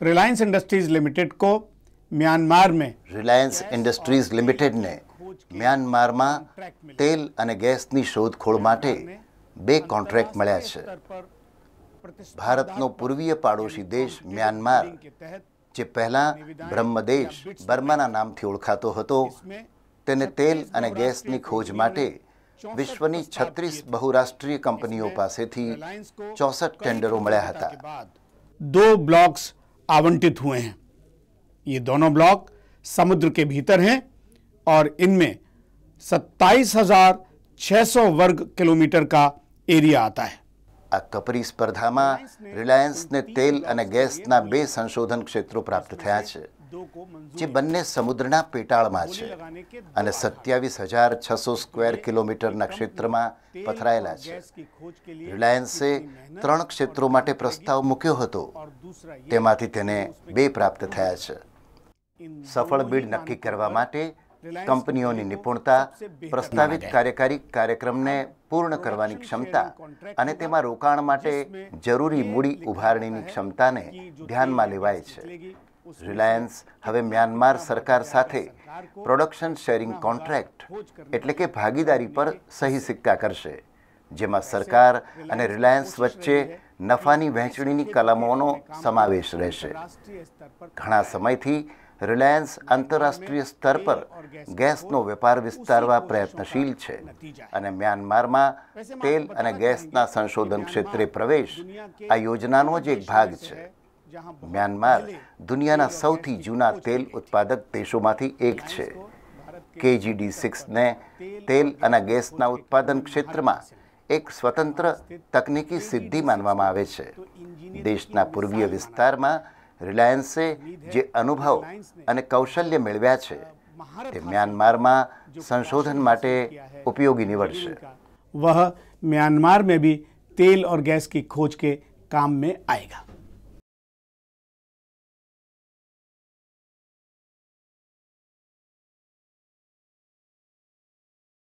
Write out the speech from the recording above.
Reliance Industries Limited को Myanmar में Reliance Industries લિમિટેડને મ્યાનમારમાં તેલ અને ગેસની શોધખોળ માટે બે કોન્ટ્રાક્ટ મળ્યા છે ભારતનો પૂર્વીય પાડોશી દેશ મ્યાનમાર જે પહેલા બ્રહ્મદેશ બર્માના નામથી ઓળખાતો હતો તેને તેલ અને ગેસની ખોજ માટે વિશ્વની છત્રીસ બહુરાષ્ટ્રીય કંપનીઓ પાસેથી ચોસઠ ટેન્ડરો મળ્યા હતા दो ब्लॉक्स आवंटित हुए हैं ये दोनों ब्लॉक समुद्र के भीतर हैं और इनमें सत्ताईस हजार छह सौ वर्ग किलोमीटर का एरिया आता है આ કપરી સ્પર્ધામાં રિલાયન્સને તેલ અને ગેસના બે સંશોધન ક્ષેત્રો પ્રાપ્ત થયા છે જે બંને સમુદ્રના પેટાળમાં છે અને સત્યાવીસ હજાર છસો સ્ક્વેર કિલોમીટરના ક્ષેત્રમાં પથરાયેલા છે રિલાયન્સે ત્રણ ક્ષેત્રો માટે પ્રસ્તાવ મૂક્યો હતો તેમાંથી તેને બે પ્રાપ્ત થયા છે. સફળ બીડ નક્કી કરવા માટે કંપનીઓની નિપુણતા, પ્રસ્તાવિત કાર્યકારી કાર્યક્રમને પૂર્ણ કરવાની ક્ષમતા અને તેમાં રોકાણ માટે જરૂરી મૂડી ઉભારણીની ક્ષમતાને ધ્યાનમાં લેવાય છે. રિલાયન્સ હવે મ્યાનમાર સરકાર સાથે પ્રોડક્શન શેરિંગ કોન્ટ્રાક્ટ એટલે કે ભાગીદારી પર સહી સિક્કા કરશે, જેમાં સરકાર અને રિલાયન્સ વચ્ચે નફાની વહેંચણીની કલમોનો સમાવેશ રહેશે. ઘણા સમયથી રિલાયન્સ આંતરરાષ્ટ્રીય સ્તર પર ગેસનો વેપાર વિસ્તારવા પ્રયત્નશીલ છે અને મ્યાનમારમાં તેલ અને ગેસના સંશોધન ક્ષેત્રે પ્રવેશ આ યોજનાનો જ એક ભાગ છે. મ્યાનમાર દુનિયાના સૌથી જૂના તેલ ઉત્પાદક દેશોમાંથી એક છે. કેજીડી સિક્સને તેલ અને ગેસના ઉત્પાદન ક્ષેત્રમાં એક સ્વતંત્ર તકનીકી સિદ્ધિ માનવામાં આવે છે દેશના પૂર્વીય વિસ્તારમાં રિલાયન્સે જે અનુભવ અને કૌશલ્ય મેળવ્યા છે તે મ્યાનમારમાં સંશોધન માટે ઉપયોગી નીવડશે वह म्यांमार में भी तेल और गैस की खोज के काम में आएगा